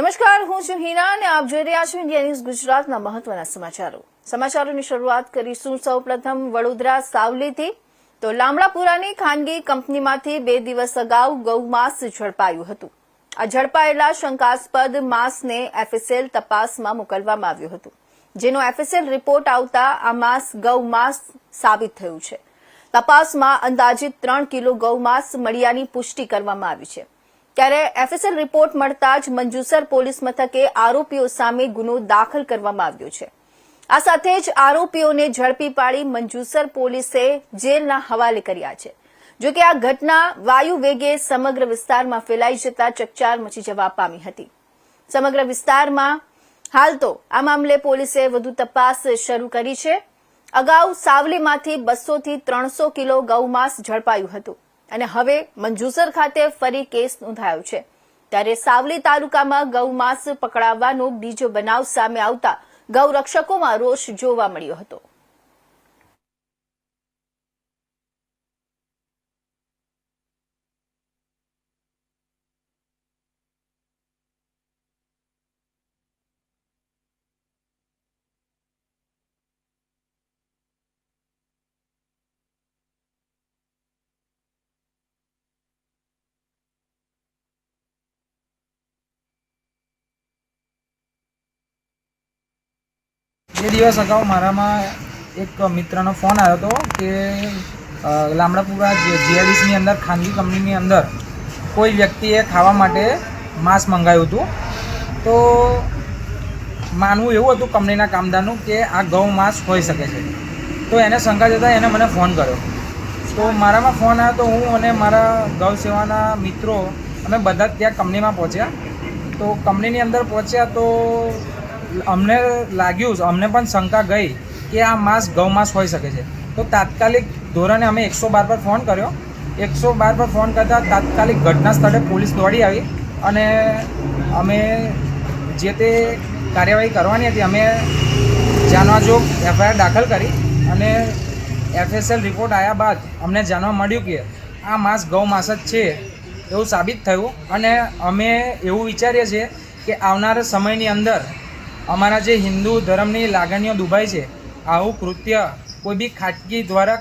નમસ્કાર, હું છું હિના અને આપ જોઈ રહ્યા છો ઇન્ડિયા ન્યૂઝ ગુજરાતના મહત્વના સમાચારો. સમાચારોની શરૂઆત કરીશું. સૌપ્રથમ વડોદરા સાવલીથી. તો લામડાપુરાની ખાનગી કંપનીમાંથી બે દિવસ અગાઉ ગૌમાંસ ઝડપાયું હતું. આ ઝડપાયેલા શંકાસ્પદ માંસને એફએસએલ તપાસમાં મોકલવામાં આવ્યું હતું. જેનો એફએસએલ રિપોર્ટ આવતા આ માંસ ગૌમાંસ સાબિત થયું છે. તપાસમાં અંદાજિત ત્રણ કિલો ગૌમાંસ મળ્યાની પુષ્ટિ કરવામાં આવી છે. ત્યારે એફએસએલ રિપોર્ટ મળતા જ મંજુસર પોલીસ મથકે આરોપીઓ સામે ગુનો દાખલ કરવામાં આવ્યો છે. આ સાથે જ આરોપીઓને ઝડપી પાડી મંજુસર પોલીસે જેલના હવાલે કર્યા છે. જોકે આ ઘટના વાયુ વેગે સમગ્ર વિસ્તારમાં ફેલાઈ જતા ચકચાર મચી જવા પામી હતી. સમગ્ર વિસ્તારમાં હાલ તો આ મામલે પોલીસે વધુ તપાસ શરૂ કરી છે. અગાઉ સાવલીમાંથી બસોથી ત્રણસો કિલો ગૌમાંસ ઝડપાયું હતું. અને હવે મંજુસર ખાતે ફરી કેસ નોંધાયો છે. ત્યારે સાવલી તાલુકામાં ગૌમાંસ પકડાવવાનો બીજો બનાવ સામે આવતા ગૌરક્ષકોમાં રોષ જોવા મળ્યો હતો. બે દિવસ અગાઉ મારામાં એક મિત્રનો ફોન આવ્યો હતો કે લામડાપુરા જીઆઈડીસીની અંદર, ખાનગી કંપનીની અંદર કોઈ વ્યક્તિએ ખાવા માટે માંસ મંગાવ્યું હતું. તો માનવું એવું હતું કંપનીના કામદારનું કે આ ગૌ માંસ હોઈ શકે છે. તો એને શંકા જતાં એને મને ફોન કર્યો. તો મારામાં ફોન આવ્યો તો હું અને મારા ગૌ સેવાના મિત્રો અમે બધા ત્યાં કંપનીમાં પહોંચ્યા. તો કંપનીની અંદર પહોંચ્યા તો અમને લાગ્યું અમને પણ શંકા ગઈ કે આ માંસ ગૌમાસ હોઈ શકે છે. તો તાત્કાલિક ધોરણે અમે એકસો બાર પર ફોન કર્યો. એકસો બાર પર ફોન કરતાં તાત્કાલિક ઘટના સ્થળે પોલીસ દોડી આવી અને અમે જે તે કાર્યવાહી કરવાની હતી, અમે જાણવા જો એફઆઈઆર દાખલ કરી અને એફએસએલ રિપોર્ટ આવ્યા બાદ અમને જાણવા મળ્યું કે આ માંસ ગૌ માંસ જ છે એવું સાબિત થયું. અને અમે એવું વિચારીએ છીએ કે આવનારા સમયની અંદર અમારા જે હિન્દુ ધર્મની લાગણીઓ દુભાય છે આવું કૃત્ય કોઈ બી ખાટકી દ્વારા